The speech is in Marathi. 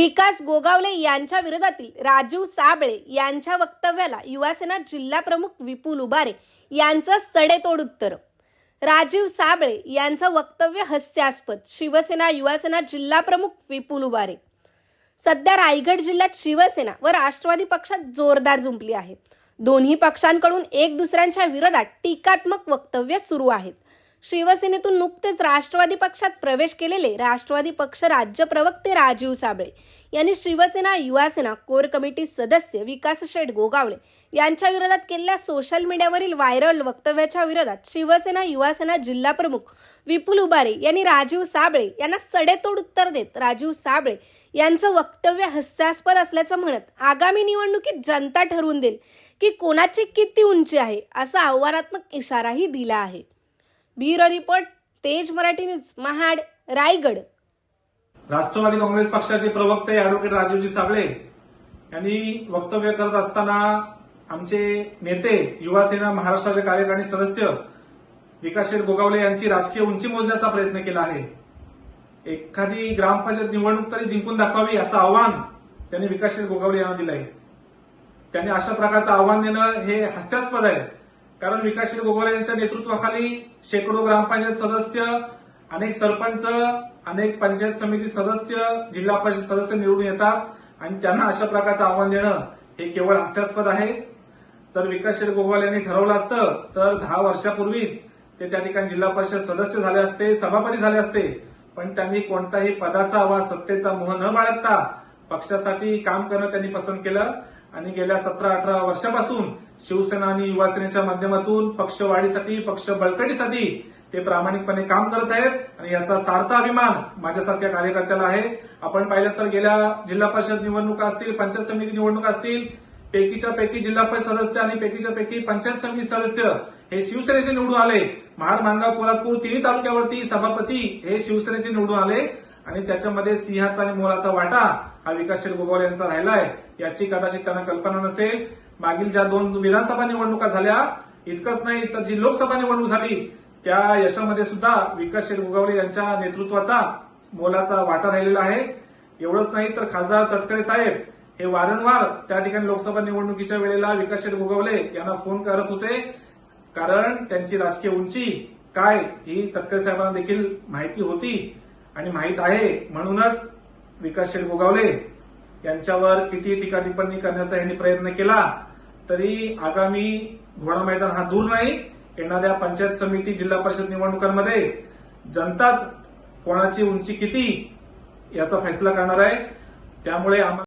विकास गोगावले यांच्या विरोधातील राजीव साबळे यांच्या वक्तव्याला युवासेना जिल्हा प्रमुख विपुल उबारे यांचं सडेतोड उत्तर. राजीव साबळे यांचं वक्तव्य हास्यास्पद शिवसेना युवासेना जिल्हा प्रमुख विपुल उबारे. सध्या रायगड जिल्ह्यात शिवसेना व राष्ट्रवादी पक्षात जोरदार जुंपली आहे. दोन्ही पक्षांकडून एक दुसऱ्यांच्या विरोधात टीकात्मक वक्तव्य सुरू आहेत. शिवसेनेतून नुकतेच राष्ट्रवादी पक्षात प्रवेश केलेले राष्ट्रवादी पक्ष राज्य प्रवक्ते राजीव साबळे यांनी शिवसेना युवासेना कोर कमिटी सदस्य विकास शेठ गोगावले यांच्या विरोधात केलेल्या सोशल मीडियावरील व्हायरल वक्तव्याच्या विरोधात शिवसेना युवासेना जिल्हा प्रमुख विपुल उबारे यांनी राजीव साबळे यांना सडेतोड उत्तर देत राजीव साबळे यांचं वक्तव्य हास्यास्पद असल्याचं म्हणत आगामी निवडणुकीत जनता ठरवून देईल की कोणाची किती उंची आहे असा आव्हानात्मक इशाराही दिला आहे. Bureau report Tej Marathi news Mahad Raigad. Rashtrawadi Congress पक्षाचे प्रवक्ते अॅडव्होकेट राजीवजी साबळे यांनी वक्तव्य करत असताना आमचे नेते युवासेना महाराष्ट्राचे कार्यकारिणी सदस्य विकासशेठ गोगावले यांची राजकीय उंची मोजण्याचा प्रयत्न केला आहे. एखादी ग्रामपंचायत निवडणूक तरी जिंकून दाखवावी असं आव्हान त्यांनी विकासशेठ गोगावले यांना दिलं आहे त्यांनी अशा प्रकारचं आव्हान देणं हे हास्यास्पद आहे. कारण विकासशील शेठ यांच्या नेतृत्वाखाली शेकडो ग्रामपंचायत सदस्य अनेक सरपंच अनेक पंचायत समिती सदस्य जिल्हा परिषद सदस्य निवडून येतात. आणि त्यांना अशा प्रकारचं आव्हान देणं हे केवळ हास्यास्पद आहे. जर विकासशील शेठ यांनी ठरवलं असतं तर दहा वर्षापूर्वीच ते त्या ठिकाणी जिल्हा परिषद सदस्य झाले असते सभापती झाले असते. पण त्यांनी कोणताही पदाचा वा सत्तेचा मोह न बाळगता पक्षासाठी काम करणं त्यांनी पसंत केलं. आणि गेल्या सतरा अठरा वर्षापासून शिवसेना आणि युवासेनेच्या माध्यमातून पक्षवाढीसाठी पक्ष बळकटीसाठी ते प्रामाणिकपणे काम करत आहेत आणि याचा सार्थ अभिमान माझ्यासारख्या कार्यकर्त्याला आहे. आपण पाहिलं तर गेल्या जिल्हा परिषद निवडणुका असतील पंचायत समिती निवडणुका असतील पैकीच्या पैकी जिल्हा परिषद सदस्य आणि पैकीच्या पैकी पंचायत समिती सदस्य हे शिवसेनेचे निवडून आले. महाड मानगाव कोल्हापूर तिन्ही तालुक्यावरती सभापती हे शिवसेनेचे निवडून आले. आणि त्याच्यामध्ये सिंहाचा आणि मोलाचा वाटा हा विकासशील गोगावले यांचा राहिला आहे याची कदाचित त्यांना कल्पना नसेल. मागील ज्या दोन विधानसभा निवडणुका झाल्या इतकंच नाही तर जी लोकसभा निवडणूक झाली त्या यशामध्ये सुद्धा विकासशील गोगावले यांच्या नेतृत्वाचा मोलाचा वाटा राहिलेला आहे. एवढंच नाही तर खासदार तटकरे साहेब हे वारंवार त्या ठिकाणी लोकसभा निवडणुकीच्या वेळेला विकासशील गोगावले यांना फोन करत होते. कारण त्यांची राजकीय उंची काय ही तटकरे साहेबांना देखील माहिती होती. आणि माहीत आहे म्हणूनच विकासशील गोगावले यांच्यावर किती टीका टिप्पणी करण्याचा यांनी प्रयत्न केला तरी आगामी घोडा मैदान हा दूर नाही. येणाऱ्या पंचायत समिती जिल्हा परिषद निवडणुकांमध्ये जनताच कोणाची उंची किती याचा फैसला करणार आहे. त्यामुळे आम्हाला